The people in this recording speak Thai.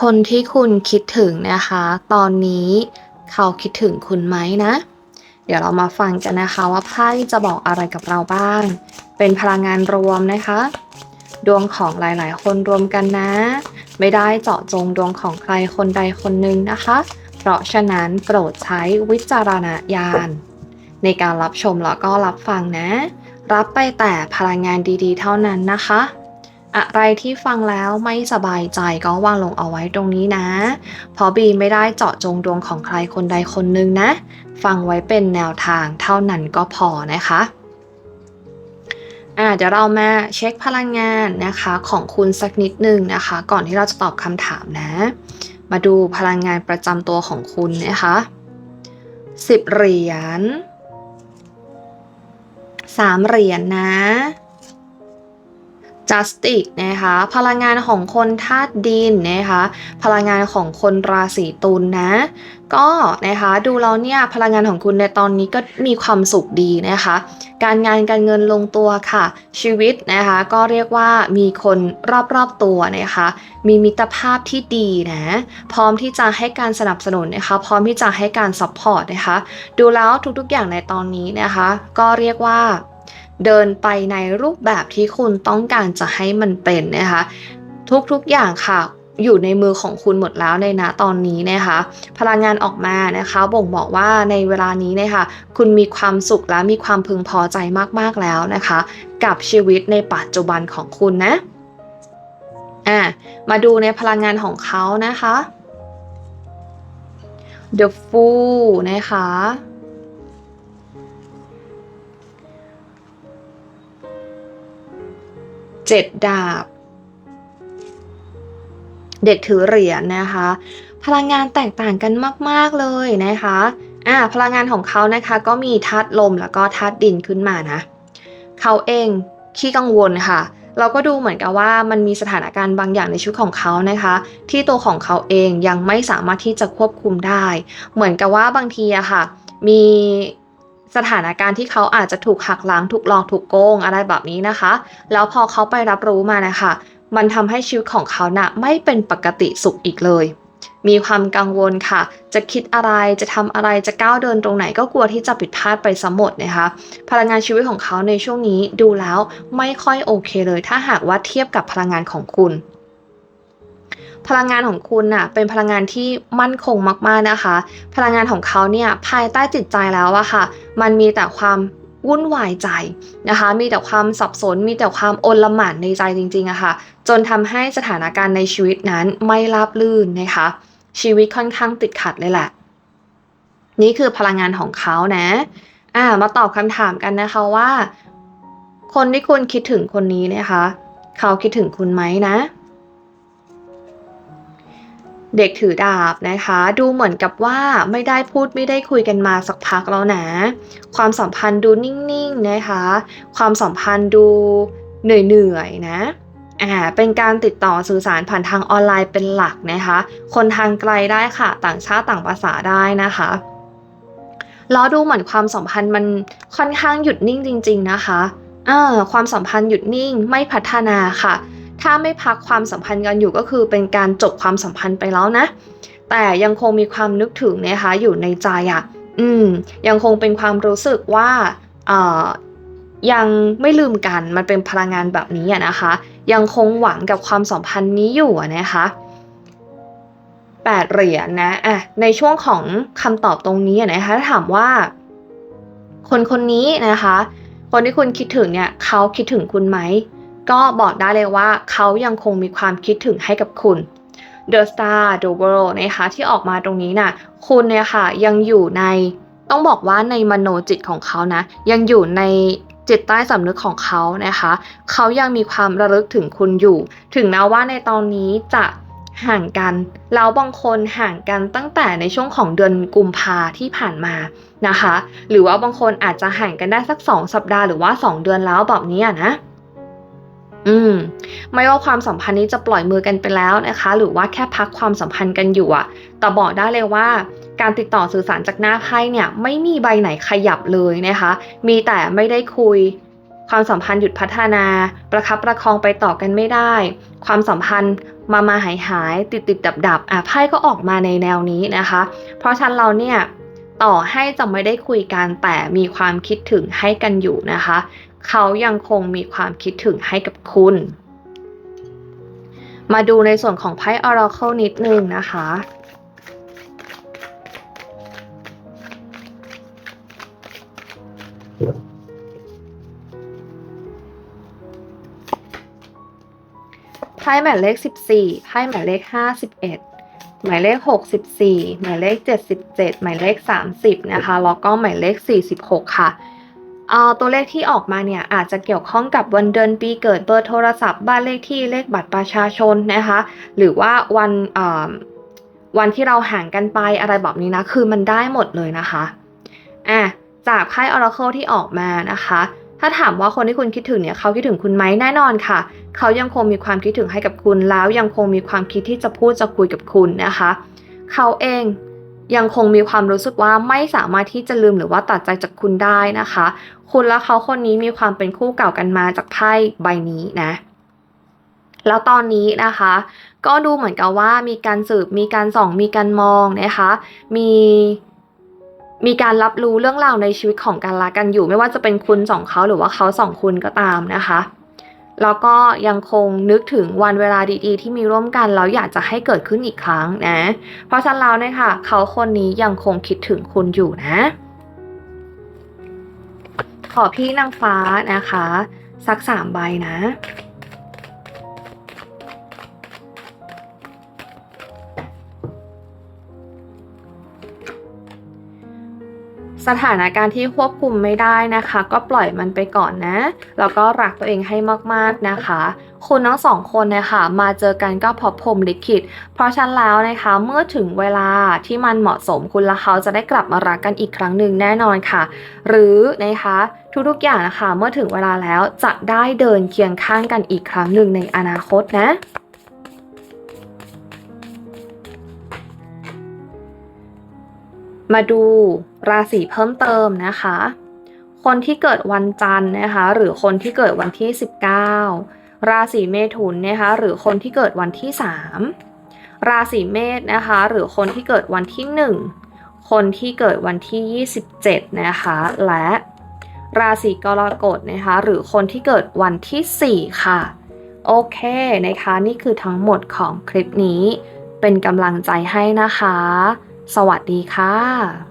คนที่คุณคิดถึงนะคะ ตอนนี้เขาคิดถึงคุณไหมนะ เดี๋ยวเรามาฟังกันนะคะว่าไพ่จะบอกอะไรกับเราบ้าง เป็นพลังงานรวมนะคะ ดวงของหลายๆ คนรวมกันนะ ไม่ได้เจาะจงดวงของใครคนใดคนหนึ่งนะคะ เพราะฉะนั้นโปรดใช้วิจารณญาณในการรับชมแล้วก็รับฟังนะ รับไปแต่พลังงานดีๆ เท่านั้นนะคะ อะไรที่ฟังแล้วไม่สบายใจก็วางลงเอาไว้ตรงนี้นะ เพราะบีไม่ได้เจาะจงดวงของใครคนใดคนหนึ่งนะ ฟังไว้เป็นแนวทางเท่านั้นก็พอนะคะอ่าเดี๋ยวเรามาเช็คพลังงานนะคะของคุณสักนิดหนึ่งนะคะ ก่อนที่เราจะตอบคำถามนะ มาดูพลังงานประจำตัวของคุณนะคะสิบเหรียญสามเหรียญนะ justice นะคะพลังงานของคนธาตุดินนะคะพลังงานของคนราศีตุลนะก็นะคะดูแล้วเนี่ยพลังงานของคุณในตอนนี้ก็มีความสุขดีนะคะ การงานการเงินลงตัวค่ะ ชีวิตนะคะ ก็เรียกว่ามีคนรอบๆตัวนะคะ มีมิตรภาพที่ดีนะพร้อมที่จะให้การสนับสนุนนะคะ พร้อมที่จะให้การซัพพอร์ตนะคะ ดูแล้วทุกๆอย่างในตอนนี้นะคะ ก็เรียกว่า เดินไปในรูปแบบที่คุณต้องการจะให้มันเป็นนะคะ ทุกๆอย่างค่ะอยู่ในมือของคุณหมดแล้วในณตอนนี้นะคะ พลังงานออกมานะคะ บ่งบอกว่าในเวลานี้นะคะคุณมีความสุขและมีความพึงพอใจมากๆแล้วนะคะ กับชีวิตในปัจจุบันของคุณนะอะมาดูในพลังงานของเขานะคะ The Fool นะคะ เจ็ดดาบ เด็กถือเหรียญนะคะ พลังงานแตกต่างกันมาก ๆ เลยนะคะอ่าพลังงานของเขานะคะก็มีธาตุลมแล้วก็ธาตุดินขึ้นมานะเขาเองขี้กังวลค่ะ เราก็ดูเหมือนกับว่ามันมีสถานการณ์บางอย่างในชีวิตของเขานะคะ ที่ตัวของเขาเองยังไม่สามารถที่จะควบคุมได้ เหมือนกับว่าบางทีอะค่ะ มี สถานการณ์ที่เขาอาจจะถูกหักหลังถูกหลอกถูกโกงอะไรแบบนี้นะคะ แล้วพอเขาไปรับรู้มานะคะ มันทำให้ชีวิตของเขานะ่ะไม่เป็นปกติสุขอีกเลย มีความกังวลค่ะ จะคิดอะไรจะทำอะไรจะก้าวเดินตรงไหนก็กลัวที่จะผิดพลาดไปสมหมดนะคะ พลังงานชีวิตของเขาในช่วงนี้ดูแล้วไม่ค่อยโอเคเลย ถ้าหากว่าเทียบกับพลังงานของคุณ พลังงานของคุณน่ะเป็นพลังงานที่มั่นคงมากๆนะคะ พลังงานของเขาเนี่ยภายใต้จิตใจแล้วอะค่ะ มันมีแต่ความวุ่นวายใจนะคะ มีแต่ความสับสน มีแต่ความโอลหม่านในใจจริงๆอะค่ะ จนทำให้สถานการณ์ในชีวิตนั้นไม่ราบรื่นนะคะ ชีวิตค่อนข้างติดขัดเลยแหละ นี่คือพลังงานของเขานะ อ่า มาตอบคำถามกันนะคะว่า คนที่คุณคิดถึงคนนี้นะคะ เขาคิดถึงคุณไหมนะ เด็กถือดาบนะคะ ดูเหมือนกับว่าไม่ได้พูดไม่ได้คุยกันมาสักพักแล้วนะ ความสัมพันธ์ดูนิ่งๆนะคะ ความสัมพันธ์ดูเหนื่อยๆนะอ่าเป็นการติดต่อสื่อสารผ่านทางออนไลน์เป็นหลักนะคะ คนทางไกลได้ค่ะ ต่างชาติต่างภาษาได้นะคะแล้วดูเหมือนความสัมพันธ์มันค่อนข้างหยุดนิ่งจริง ๆ นะคะอ่าความสัมพันธ์หยุดนิ่งไม่พัฒนาค่ะ ถ้าไม่พักความสัมพันธ์กันอยู่ก็คือเป็นการจบความสัมพันธ์ไปแล้วนะ แต่ยังคงมีความนึกถึงนะคะอยู่ในใจอะ่ะอืมยังคงเป็นความรู้สึกว่าเอ่อยังไม่ลืมกันมันเป็นพลังงานแบบนี้อะนะคะ ยังคงหวังกับความสัมพันธ์นี้อยู่นะคะแปดเหรียญนะอะในช่วงของคำตอบตรงนี้นะคะถ้าถามว่า คนคนนี้นะคะ คนที่คุณคิดถึงเนี่ยเขาคิดถึงคุณไหม ก็บอกได้เลยว่าเขายังคงมีความคิดถึงให้กับคุณ The Star The World นะคะที่ออกมาตรงนี้นะ่ะคุณเนี่ยค่ะยังอยู่ในต้องบอกว่าในมโนจิตของเขานะ ยังอยู่ในจิตใต้สำนึกของเขานะคะ เขายังมีความระลึกถึงคุณอยู่ ถึงแม้ว่าในตอนนี้จะห่างกัน แล้วบางคนห่างกันตั้งแต่ในช่วงของเดือนกุมภาที่ผ่านมานะคะ หรือว่าบางคนอาจจะห่างกันได้สัก 2 สัปดาห์หรือว่า 2 เดือนแล้วแบบนี้นะ อืมไม่ว่าความสัมพันธ์นี้จะปล่อยมือกันไปแล้วนะคะ หรือว่าแค่พักความสัมพันธ์กันอยู่อะแต่บอกได้เลยว่า การติดต่อสื่อสารจากหน้าไพ่เนี่ย ไม่มีใบไหนขยับเลยนะคะ มีแต่ไม่ได้คุย ความสัมพันธ์หยุดพัฒนา ประคับประคองไปต่อกันไม่ได้ ความสัมพันธ์มามาหายหายติดติดดับดับอะไพ่ก็ออกมาในแนวนี้นะคะ เพราะฉะนั้นเราเนี่ย ต่อให้จะไม่ได้คุยกันแต่มีความคิดถึงให้กันอยู่นะคะ เขายังคงมีความคิดถึงให้กับคุณ มาดูในส่วนของไพ่ Oracle นิดนึงนะคะไพ่หมายเลข 14ไพ่หมายเลข 51 หมายเลข 64 หมายเลข 77 หมายเลข 30 นะคะ แล้วก็หมายเลข 46 ค่ะเอ่อตัวเลขที่ออกมาเนี่ยอาจจะเกี่ยวข้องกับวันเดือนปีเกิดเบอร์โทรศัพท์บ้านเลขที่เลขบัตรประชาชนนะคะ หรือว่าวันวันที่เราห่างกันไปอะไรแบบนี้นะ คือมันได้หมดเลยนะคะอะจากไพ่ Oracle ที่ออกมานะคะ ถ้าถามว่าคนที่คุณคิดถึงเนี่ยเขาคิดถึงคุณไหมแน่นอนค่ะ เขายังคงมีความคิดถึงให้กับคุณแล้วยังคงมีความคิดที่จะพูดจะคุยกับคุณนะคะ เขาเองยังคงมีความรู้สึกว่าไม่สามารถที่จะลืมหรือว่าตัดใจจากคุณได้นะคะ คุณและเขาคนนี้มีความเป็นคู่เก่ากันมาจากไพ่ใบนี้นะแล้วตอนนี้นะคะ ก็ดูเหมือนกับว่ามีการสืบมีการส่องมีการมองนะคะ มี มีการรับรู้เรื่องราวในชีวิตของกันและกันอยู่ ไม่ว่าจะเป็นคุณสองเขาหรือว่าเขาสองคุณก็ตามนะคะแล้วก็ยังคงนึกถึงวันเวลาดีๆ ที่มีร่วมกันแล้วอยากจะให้เกิดขึ้นอีกครั้งนะ เพราะฉะนั้นแล้วเนี่ยค่ะ เขาคนนี้ยังคงคิดถึงคุณอยู่นะ ขอพี่นางฟ้านะคะ สักสามใบนะ สถานการณ์ที่ควบคุมไม่ได้นะคะ ก็ปล่อยมันไปก่อนนะ แล้วก็รักตัวเองให้มากๆนะคะคุณทั้งสองคนนะคะมาเจอกันก็พอพรมลิขิต เพราะฉะนั้นแล้วนะคะเมื่อถึงเวลาที่มันเหมาะสมคุณและเขาจะได้กลับมารักกันอีกครั้งหนึ่งแน่นอนค่ะ หรือนะคะทุกๆอย่างนะคะเมื่อถึงเวลาแล้วจะได้เดินเคียงข้างกันอีกครั้งหนึ่งในอนาคตนะ มาดูราศีเพิ่มเติมนะคะ คนที่เกิดวันจันทร์นะคะ หรือคนที่เกิดวันที่ 19 ราศีเมถุนนะคะ หรือคนที่เกิดวันที่ 3 ราศีเมษนะคะ หรือคนที่เกิดวันที่ 1 คนที่เกิดวันที่ 27 นะคะ และราศีกรกฎนะคะ หรือคนที่เกิดวันที่ 4 ค่ะ โอเคนะคะ นี่คือทั้งหมดของคลิปนี้ เป็นกำลังใจให้นะคะ สวัสดีค่ะ